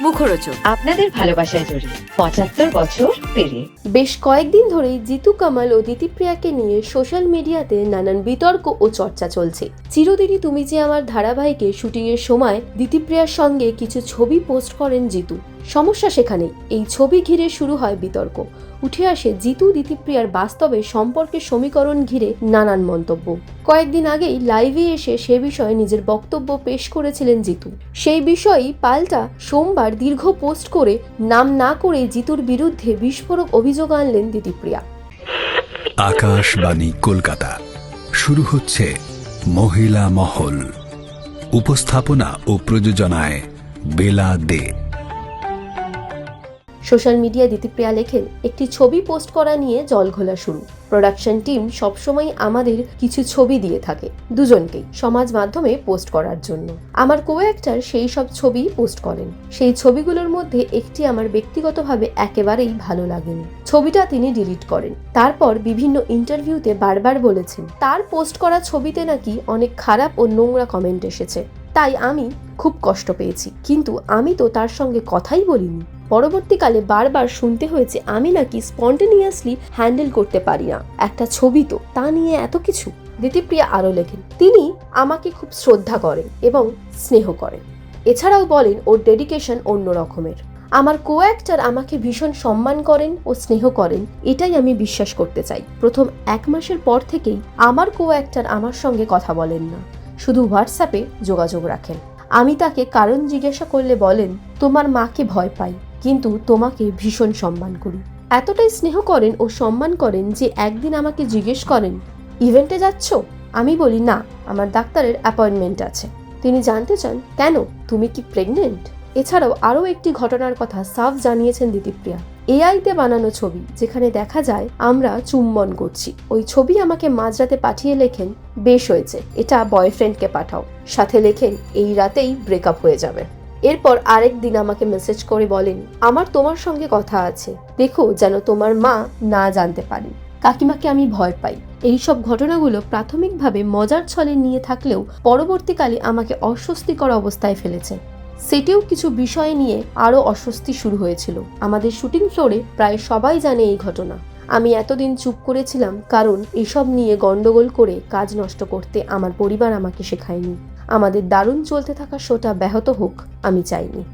মুখরোচক। আপনাদের ভালোবাসায় জড়িয়ে পঁচাত্তর বছর পেরিয়ে। বেশ কয়েকদিন ধরেই জিতু কামাল ও দিতিপ্রিয়াকে নিয়ে সোশ্যাল মিডিয়াতে নানান বিতর্ক ও চর্চা চলছে। চিরদিনই তুমি যে আমার ধারাবাহিকে শুটিংয়ের সময় দিতিপ্রিয়ার সঙ্গে কিছু ছবি পোস্ট করেন জিতু। সমস্যা সেখানে এই ছবি ঘিরে শুরু হয় বিতর্ক। উঠে আসে জিতু দিতিপ্রিয়ার বাস্তবে সম্পর্কের সমীকরণ ঘিরে নানান মন্তব্য। কয়েকদিন আগেই লাইভে এসে সে বিষয়ে নিজের বক্তব্য পেশ করেছিলেন জিতু। সেই বিষয়েই পাল্টা সোমবার দীর্ঘ পোস্ট করে নাম না করে জিতুর বিরুদ্ধে বিস্ফোরক অভিযোগ আনলেন দিতিপ্রিয়া। আকাশবাণী কলকাতা। শুরু হচ্ছে মহিলা মহল। উপস্থাপনা ও প্রযোজনায় বেলা দে সোশ্যাল মিডিয়া দিতিপ্রিয়া লেখেন, একটি ছবি পোস্ট করা নিয়ে জল ঘোলা শুরু। প্রোডাকশন টিম সবসময় আমাদের কিছু ছবি দিয়ে থাকে, দুজনকেই, সমাজ মাধ্যমে পোস্ট করার জন্য। আমার কো অ্যাক্টার সেই সব ছবি পোস্ট করেন। সেই ছবিগুলোর মধ্যে একটি আমার ব্যক্তিগতভাবে একেবারেই ভালো লাগেনি। ছবিটা তিনি ডিলিট করেন। তারপর বিভিন্ন ইন্টারভিউতে বারবার বলেছেন, তার পোস্ট করা ছবিতে নাকি অনেক খারাপ ও নোংরা কমেন্ট এসেছে। তাই আমি খুব কষ্ট পেয়েছি। কিন্তু আমি তো তার সঙ্গে কথাই বলিনি। পরবর্তীকালে বারবার শুনতে হয়েছে আমি নাকি স্পন্টেনিয়াসলি হ্যান্ডেল করতে পারি না। একটা ছবি তো, তা নিয়ে এত কিছু? দিতিপ্রিয়া আরও লেখেন, তিনি আমাকে খুব শ্রদ্ধা করেন এবং স্নেহ করেন। এছাড়াও বলেন, ওর ডেডিকেশন অন্য রকমের। আমার কো অ্যাক্টার আমাকে ভীষণ সম্মান করেন ও স্নেহ করেন, এটাই আমি বিশ্বাস করতে চাই। প্রথম এক মাসের পর থেকেই আমার কো অ্যাক্টার আমার সঙ্গে কথা বলেন না। শুধু হোয়াটসঅ্যাপে যোগাযোগ রাখেন। আমি তাকে কারণ জিজ্ঞাসা করলে বলেন, তোমার মাকে ভয় পাই, কিন্তু তোমাকে ভীষণ সম্মান করি। এতটাই স্নেহ করেন ও সম্মান করেন যে একদিন আমাকে জিজ্ঞেস করেন, ইভেন্টে যাচ্ছ? আমি বলি, না, আমার ডাক্তারের অ্যাপয়েন্টমেন্ট আছে। তিনি জানতে চান, কেন? তুমি কি প্রেগনেন্ট? এছাড়াও আরও একটি ঘটনার কথা সাফ জানিয়েছেন দিতিপ্রিয়া। এআইতে বানানো ছবি, যেখানে দেখা যায় আমরা চুম্বন করছি। ওই ছবি আমাকে মাঝরাতে পাঠিয়ে লেখেন, বেশ হয়েছে, এটা বয়ফ্রেন্ডকে পাঠাও। সাথে লেখেন, এই রাতেই ব্রেকআপ হয়ে যাবে। এরপর আরেক দিন আমাকে মেসেজ করে বলেন, আমার তোমার সঙ্গে কথা আছে। দেখো যেন তোমার মা না জানতে পারে। কাকিমাকে আমি ভয় পাই। এই সব ঘটনাগুলো প্রাথমিকভাবে মজার ছলে নিয়ে থাকলেও পরবর্তীকালে আমাকে অস্বস্তিকর অবস্থায় ফেলেছে। সেটেও কিছু বিষয় নিয়ে আরও অস্বস্তি শুরু হয়েছিল। আমাদের শুটিং ফ্লোরে প্রায় সবাই জানে এই ঘটনা। আমি এতদিন চুপ করেছিলাম, কারণ এসব নিয়ে গন্ডগোল করে কাজ নষ্ট করতে আমার পরিবার আমাকে শেখায়নি। আমাদের দারুণ চলতে থাকা শোটা ব্যাহত হোক, আমি চাইনি।